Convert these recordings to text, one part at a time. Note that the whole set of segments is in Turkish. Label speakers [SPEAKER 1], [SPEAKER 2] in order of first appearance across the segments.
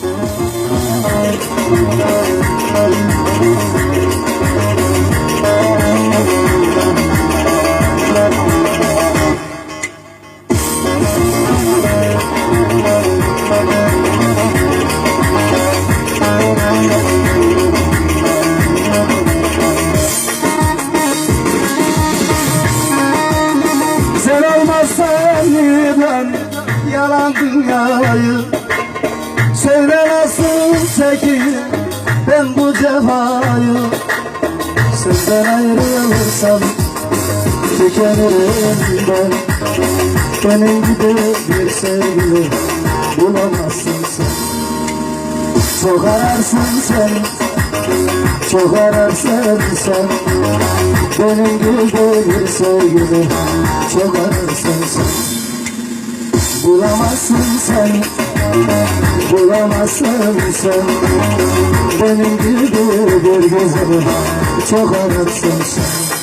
[SPEAKER 1] Sen olmazsan yeniden yalan dünyayı Söyle nasıl çekeyim ben bu cefayı. Senden ayrılırsam tükenirim ben. Benim gibi bir sevgili bulamazsın sen. Çok ararsın sen çok ararsın sen. Benim gibi bir sevgili Çok ararsın sen. Bulamazsın sen Bulamazsın sen. Benim gibi bir güzeli Çok sen Sen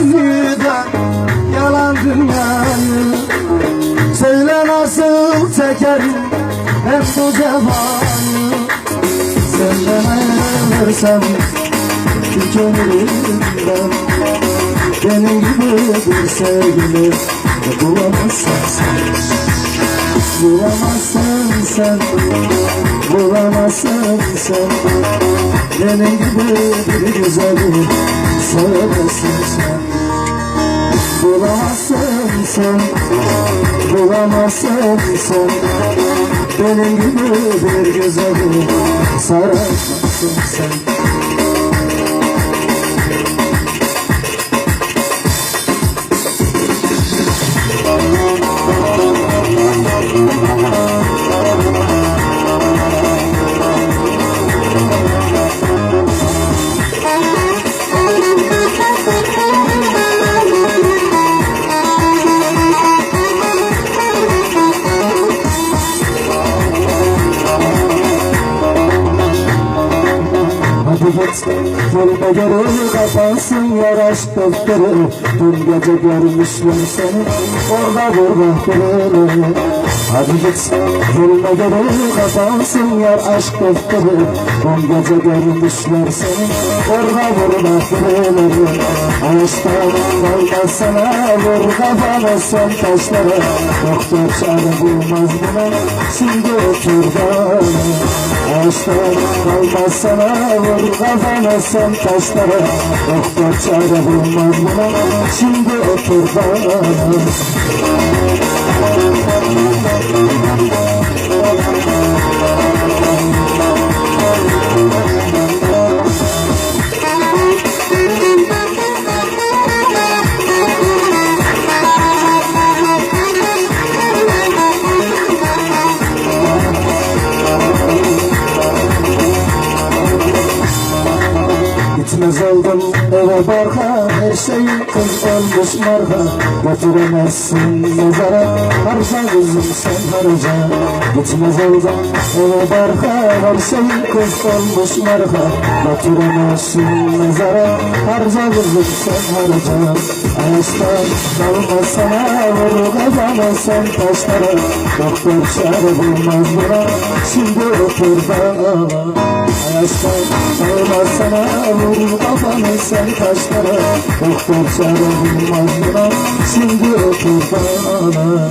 [SPEAKER 1] yüden yalan dünyayı Söyle nasıl çekerim hep bu cefayı Senden ayrılırsam tükenirim ben Benim gibi bir sevgili bulamazsın sen. Bulamazsın sen Bulamazsın sen. Benim gibi bir güzeli Sevemezsin sen Bulamazsın sen Bulamazsın sen. Benim gibi bir güzeli Saramazsın sen Git Yolda görür kapansın yar aşk defteri Dün gece görmüşler seni Orada burada biri Hadi git. Yolda görür kapansın yar aşk defteri Dün gece görmüşler seni. Orada burada biri Aşktan kalmaz sana Vur kafana son taşlara Doktor çare bulmaz buna Şimdi otur bana Aşktan kalmaz sana Vur kafana son taşlara Doktor çare bulmaz buna Şimdi otur bana Gitmez oldum eve barka Her şeyin kız olmuş marka Götüremezsin mezara Harca kızım sen harca. Gitmez oldum eve barka Her şeyin kız olmuş marka Götüremezsin mezara Harca kızım sen harca. Ağaçtan kalmaz sana Sen taşlara Doktor çare bulmaz buna Şimdi otur bana Ağaçtan kalmaz sana Vur kafanı sen taşlara Doktor çare bulmaz buna Şimdi otur bana